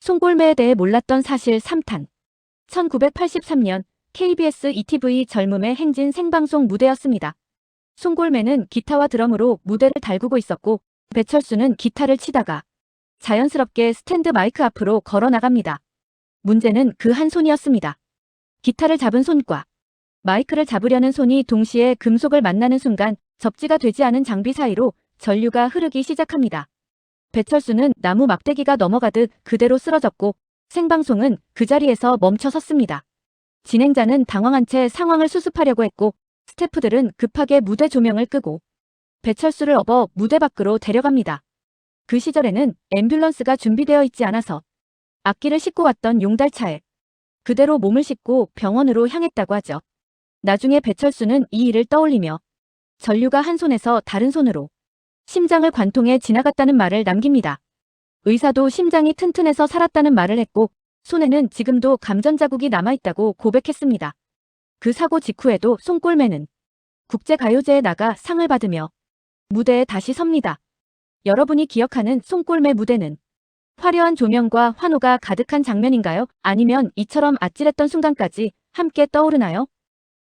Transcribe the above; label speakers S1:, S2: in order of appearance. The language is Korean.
S1: 송골매에 대해 몰랐던 사실 3탄. 1983년 KBS ETV 젊음의 행진 생방송 무대였습니다. 송골매는 기타와 드럼으로 무대를 달구고 있었고 배철수는 기타를 치다가 자연스럽게 스탠드 마이크 앞으로 걸어 나갑니다. 문제는 그 한 손이었습니다. 기타를 잡은 손과 마이크를 잡으려는 손이 동시에 금속을 만나는 순간 접지가 되지 않은 장비 사이로 전류가 흐르기 시작합니다. 배철수는 나무 막대기가 넘어가듯 그대로 쓰러졌고 생방송은 그 자리에서 멈춰 섰습니다. 진행자는 당황한 채 상황을 수습하려고 했고 스태프들은 급하게 무대 조명을 끄고 배철수를 업어 무대 밖으로 데려갑니다. 그 시절에는 앰뷸런스가 준비되어 있지 않아서 악기를 싣고 왔던 용달차에 그대로 몸을 싣고 병원으로 향했다고 하죠. 나중에 배철수는 이 일을 떠올리며 전류가 한 손에서 다른 손으로 심장을 관통해 지나갔다는 말을 남깁니다. 의사도 심장이 튼튼해서 살았다는 말을 했고 손에는 지금도 감전 자국이 남아있다고 고백했습니다. 그 사고 직후에도 송골매는 국제가요제에 나가 상을 받으며 무대에 다시 섭니다. 여러분이 기억하는 송골매 무대는 화려한 조명과 환호가 가득한 장면인가요? 아니면 이처럼 아찔했던 순간까지 함께 떠오르나요?